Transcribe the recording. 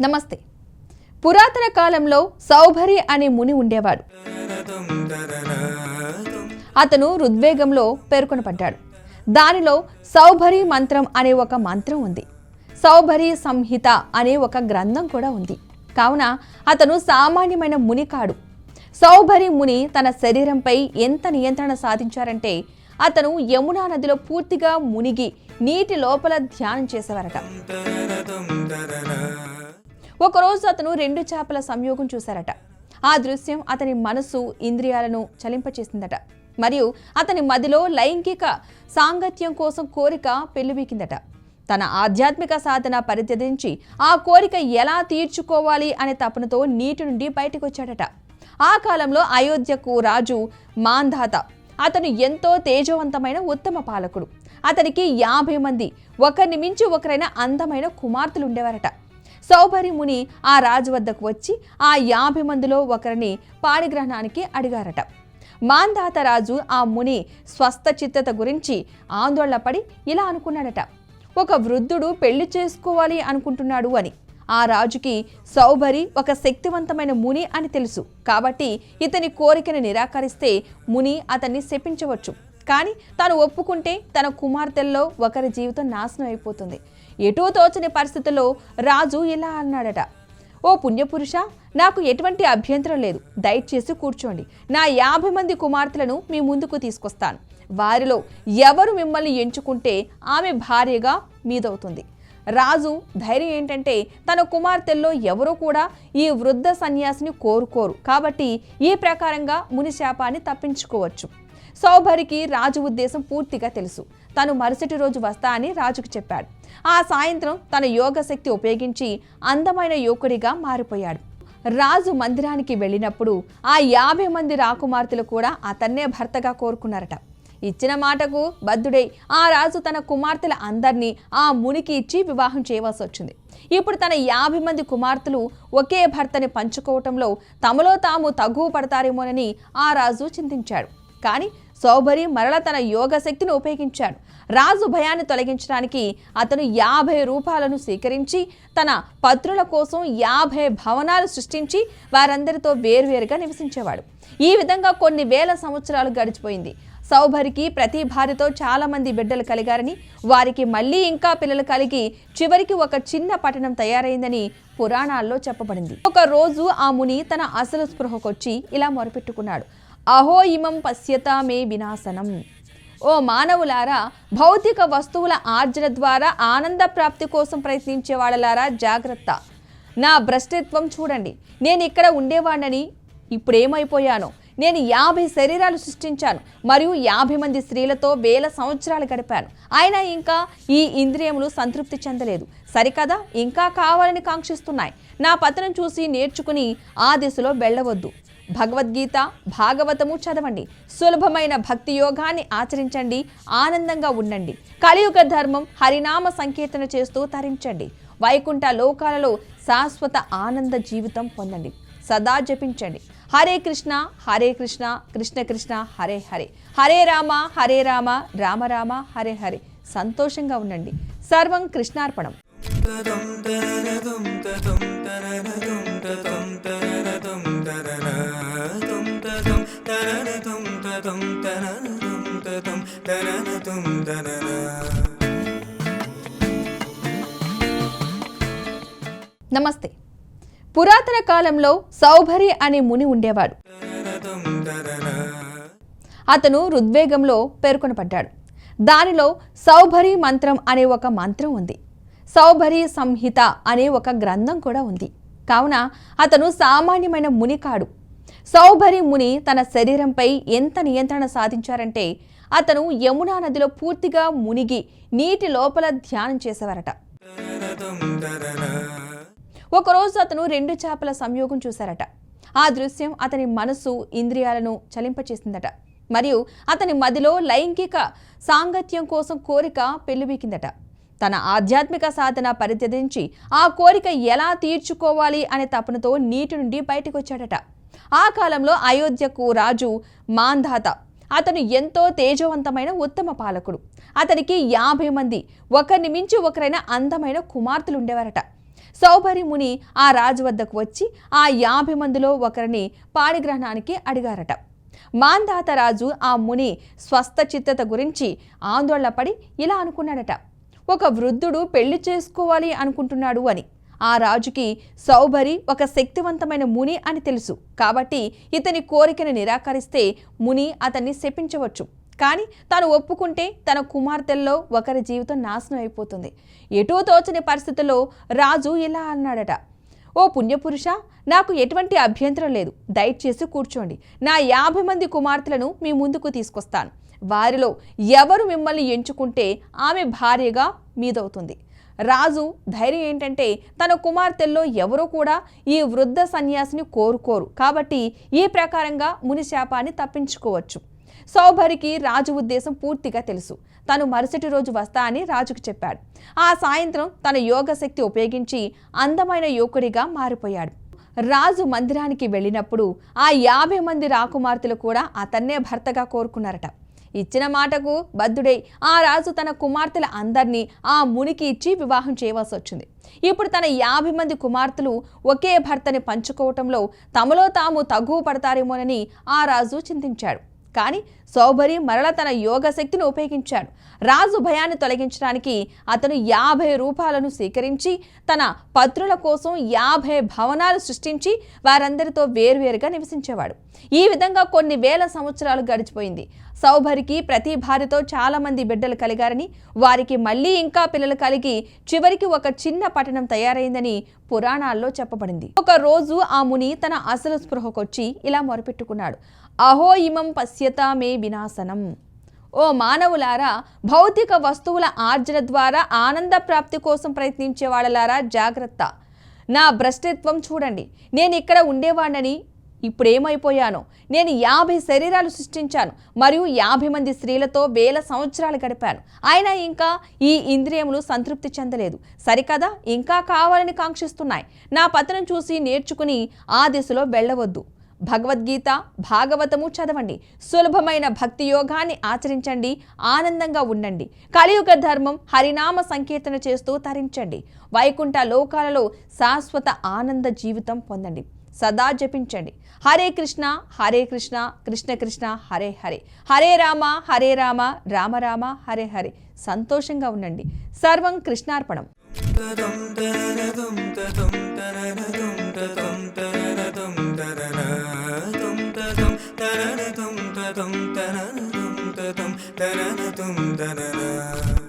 నమస్తే. పురాతన కాలంలో సౌభరి అనే ముని ఉండేవాడు. అతను ఋద్వేగంలో పేర్కొనబడ్డాడు. దానిలో సౌభరి మంత్రం అనే ఒక మంత్రం ఉంది. సౌభరి సంహిత అనే ఒక గ్రంథం కూడా ఉంది. కావున అతను సామాన్యమైన ముని కాడు. సౌభరి ముని తన శరీరంపై ఎంత నియంత్రణ సాధించారంటే అతను యమునా నదిలో పూర్తిగా మునిగి నీటి లోపల ధ్యానం చేసేవారట. ఒకరోజు అతను రెండు చేపల సంయోగం చూశారట. ఆ దృశ్యం అతని మనసు ఇంద్రియాలను చలింపచేసిందట. మరియు అతని మదిలో లైంగిక సాంగత్యం కోసం కోరిక పెళ్ళిబీకిందట తన ఆధ్యాత్మిక సాధన పరిత్యజించి ఆ కోరిక ఎలా తీర్చుకోవాలి అనే తపనతో నీటి నుండి బయటకు వచ్చాడట ఆ కాలంలో అయోధ్యకు రాజు మాంధాత. అతను ఎంతో తేజవంతమైన ఉత్తమ పాలకుడు. అతనికి యాభై మంది ఒకరిని మించి ఒకరైన అందమైన కుమార్తెలు ఉండేవారట. సౌభరి ముని ఆ రాజు వద్దకు వచ్చి ఆ యాభై మందిలో ఒకరిని పాణిగ్రహణానికి అడిగారట. మాంధాత రాజు ఆ ముని స్వస్థ చిత్తత గురించి ఆందోళనపడి ఇలా అనుకున్నాడట. ఒక వృద్ధుడు పెళ్ళి చేసుకోవాలి అనుకుంటున్నాడు అని. ఆ రాజుకి సౌభరి ఒక శక్తివంతమైన ముని అని తెలుసు. కాబట్టి ఇతని కోరికను నిరాకరిస్తే ముని అతన్ని శపించవచ్చు. కానీ తాను ఒప్పుకుంటే తన కుమార్తెల్లో ఒకరి జీవితం నాశనం అయిపోతుంది. ఎటూ తోచని పరిస్థితుల్లో రాజు ఇలా అన్నాడట. ఓ పుణ్యపురుష నాకు ఎటువంటి అభ్యంతరం లేదు. దయచేసి కూర్చోండి. నా యాభై మంది కుమార్తెలను మీ ముందుకు తీసుకొస్తాను. వారిలో ఎవరు మిమ్మల్ని ఎంచుకుంటే ఆమె భార్యగా మీదవుతుంది. రాజు ధైర్యం ఏంటంటే తన కుమార్తెల్లో ఎవరూ కూడా ఈ వృద్ధ సన్యాసిని కోరుకోరు. కాబట్టి ఈ ప్రకారంగా ముని శాపాన్ని తప్పించుకోవచ్చు. సౌభరికి రాజు ఉద్దేశం పూర్తిగా తెలుసు. తను మరుసటి రోజు వస్తా అని రాజుకు చెప్పాడు. ఆ సాయంత్రం తన యోగ శక్తి ఉపయోగించి అందమైన యువకుడిగా మారిపోయాడు. రాజు మందిరానికి వెళ్ళినప్పుడు ఆ యాభై మంది రాకుమార్తెలు కూడా అతన్నే భర్తగా కోరుకున్నారట. ఇచ్చిన మాటకు బద్ధుడై ఆ రాజు తన కుమార్తెల అందరినీ ఆ మునికి ఇచ్చి వివాహం చేయవలసి వచ్చింది. ఇప్పుడు తన యాభై మంది కుమార్తెలు ఒకే భర్తని పంచుకోవటంలో తమలో తాము తగువ పడతారేమోనని ఆ రాజు చింతించాడు. కానీ సౌభరి మరల తన యోగ శక్తిని ఉపయోగించాడు. రాజు భయాన్ని తొలగించడానికి అతను యాభై రూపాయలను స్వీకరించి తన పత్రుల కోసం యాభై భవనాలు సృష్టించి వారందరితో వేర్వేరుగా నివసించేవాడు. ఈ విధంగా కొన్ని వేల సంవత్సరాలు గడిచిపోయింది. సౌభరికి ప్రతి భార్యతో చాలామంది బిడ్డలు కలిగారని వారికి మళ్ళీ ఇంకా పిల్లలు కలిగి చివరికి ఒక చిన్న పట్టణం తయారైందని పురాణాల్లో చెప్పబడింది. ఒక రోజు ఆ ముని తన అసలు స్పృహకొచ్చి ఇలా మొరపెట్టుకున్నాడు. అహో ఇమం పశ్యత మే వినాశనం. ఓ మానవులారా భౌతిక వస్తువుల ఆర్జన ద్వారా ఆనంద ప్రాప్తి కోసం ప్రయత్నించే వాళ్ళలారా జాగ్రత్త. నా భ్రష్టత్వం చూడండి. నేను ఇక్కడ ఉండేవాడినని ఇప్పుడేమైపోయాను. నేను యాభై శరీరాలు సృష్టించాను మరియు యాభై మంది స్త్రీలతో వేల సంవత్సరాలు గడిపాను. అయినా ఇంకా ఈ ఇంద్రియములు సంతృప్తి చెందలేదు. సరికదా? ఇంకా కావాలని కాంక్షిస్తున్నాయి. నా పతనం చూసి నేర్చుకుని ఆ దిశలో వెళ్ళవద్దు. భగవద్గీత భాగవతము చదవండి. సులభమైన భక్తి యోగాన్ని ఆచరించండి. ఆనందంగా ఉండండి. కలియుగ ధర్మం హరినామ సంకీర్తన చేస్తూ తరించండి. వైకుంఠ లోకాలలో శాశ్వత ఆనంద జీవితం పొందండి. సదా జపించండి. హరే కృష్ణ హరే కృష్ణ కృష్ణ కృష్ణ హరే హరే. హరే రామ హరే రామ రామ రామ హరే హరే. సంతోషంగా ఉండండి. సర్వం కృష్ణార్పణం. నమస్తే. పురాతన కాలంలో సౌభరి అనే ముని ఉండేవాడు. అతను ఋగ్వేగంలో పేర్కొనబడ్డాడు. దానిలో సౌభరి మంత్రం అనే ఒక మంత్రం ఉంది. సౌభరి సంహిత అనే ఒక గ్రంథం కూడా ఉంది. కావున అతను సామాన్యమైన ముని కాడు. సౌభరి ముని తన శరీరంపై ఎంత నియంత్రణ సాధించారంటే అతను యమునా నదిలో పూర్తిగా మునిగి నీటి లోపల ధ్యానం చేసేవారట. ఒకరోజు అతను రెండు చేపల సంయోగం చూశారట. ఆ దృశ్యం అతని మనసు ఇంద్రియాలను చలింపచేసిందట. మరియు అతని మదిలో లైంగిక సాంగత్యం కోసం కోరిక పెళ్ళిబీకిందట తన ఆధ్యాత్మిక సాధన పరిత్యజించి ఆ కోరిక ఎలా తీర్చుకోవాలి అనే తపనతో నీటి నుండి బయటకు వచ్చాడట. ఆ కాలంలో అయోధ్యకు రాజు మాంధాత. అతను ఎంతో తేజవంతమైన ఉత్తమ పాలకుడు. అతనికి యాభై మంది ఒకరిని మించి ఒకరైన అందమైన కుమార్తెలు ఉండేవారట సౌభరి ముని ఆ రాజు వద్దకు వచ్చి ఆ యాభై మందిలో ఒకరిని పాణిగ్రహణానికి అడిగారట. మాందాత రాజు ఆ ముని స్వస్థ చిత్తత గురించి ఆందోళనపడి ఇలా అనుకున్నాడట. ఒక వృద్ధుడు పెళ్ళి చేసుకోవాలి అనుకుంటున్నాడు అని. ఆ రాజుకి సౌభరి ఒక శక్తివంతమైన ముని అని తెలుసు. కాబట్టి ఇతని కోరికను నిరాకరిస్తే ముని అతన్ని శపించవచ్చు. కానీ తాను ఒప్పుకుంటే తన కుమార్తెల్లో ఒకరి జీవితం నాశనం అయిపోతుంది. ఎటూ తోచని పరిస్థితుల్లో రాజు ఇలా అన్నాడట. ఓ పుణ్యపురుష నాకు ఎటువంటి అభ్యంతరం లేదు. దయచేసి కూర్చోండి. నా యాభై మంది కుమార్తెలను మీ ముందుకు తీసుకొస్తాను. వారిలో ఎవరు మిమ్మల్ని ఎంచుకుంటే ఆమె భార్యగా మీదవుతుంది. రాజు ధైర్యం ఏంటంటే తన కుమార్తెల్లో ఎవరూ కూడా ఈ వృద్ధ సన్యాసిని కోరుకోరు. కాబట్టి ఈ ప్రకారంగా ముని శాపాన్ని తప్పించుకోవచ్చు. సౌభరికి రాజు ఉద్దేశం పూర్తిగా తెలుసు. తను మరుసటి రోజు వస్తా అని రాజుకు చెప్పాడు. ఆ సాయంత్రం తన యోగశక్తి ఉపయోగించి అందమైన యువకుడిగా మారిపోయాడు. రాజు మందిరానికి వెళ్ళినప్పుడు ఆ యాభై మంది రాకుమార్తెలు కూడా అతన్నే భర్తగా కోరుకున్నారట. ఇచ్చిన మాటకు బద్ధుడై ఆ రాజు తన కుమార్తెల అందరినీ ఆ మునికి ఇచ్చి వివాహం చేయవలసి వచ్చింది. ఇప్పుడు తన యాభై మంది కుమార్తెలు ఒకే భర్తని పంచుకోవటంలో తమలో తాము తగువ పడతారేమోనని ఆ రాజు చింతించాడు. కానీ సౌభరి మరల తన యోగ శక్తిని ఉపయోగించాడు. రాజు భయాన్ని తొలగించడానికి అతను యాభై రూపాయలను స్వీకరించి తన పత్రుల కోసం యాభై భవనాలు సృష్టించి వారందరితో వేర్వేరుగా నివసించేవాడు. ఈ విధంగా కొన్ని వేల సంవత్సరాలు గడిచిపోయింది. సౌభరికి ప్రతి భార్యతో చాలా మంది బిడ్డలు కలిగారని వారికి మళ్ళీ ఇంకా పిల్లలు కలిగి చివరికి ఒక చిన్న పట్టణం తయారైందని పురాణాల్లో చెప్పబడింది. ఒక రోజు ఆ ముని తన అసలు స్పృహకొచ్చి ఇలా మొరపెట్టుకున్నాడు. అహో ఇమం పశ్యత మే వినాశనం. ఓ మానవులారా భౌతిక వస్తువుల ఆర్జన ద్వారా ఆనంద ప్రాప్తి కోసం ప్రయత్నించే వాళ్ళలారా జాగ్రత్త. నా భ్రష్టత్వం చూడండి. నేను ఇక్కడ ఇప్పుడు ఇప్పుడేమైపోయానో? నేను యాభై శరీరాలు సృష్టించాను మరియు యాభై మంది స్త్రీలతో వేల సంవత్సరాలు గడిపాను. అయినా ఇంకా ఈ ఇంద్రియములు సంతృప్తి చెందలేదు. సరికదా? ఇంకా కావాలని కాంక్షిస్తున్నాయి. నా పతనం చూసి నేర్చుకుని ఆ దిశలో వెళ్ళవద్దు. భగవద్గీత భాగవతము చదవండి. సులభమైన భక్తి యోగాన్ని ఆచరించండి. ఆనందంగా ఉండండి. కలియుగ ధర్మం హరినామ సంకీర్తన చేస్తూ తరించండి. వైకుంఠ లోకాలలో శాశ్వత ఆనంద జీవితం పొందండి. సదా జపించండి హరే కృష్ణ హరే కృష్ణ కృష్ణ కృష్ణ హరే హరే హరే రామ హరే రామ రామ రామ హరే హరే సంతోషంగా ఉండండి సర్వం కృష్ణార్పణం తనన తుం తనన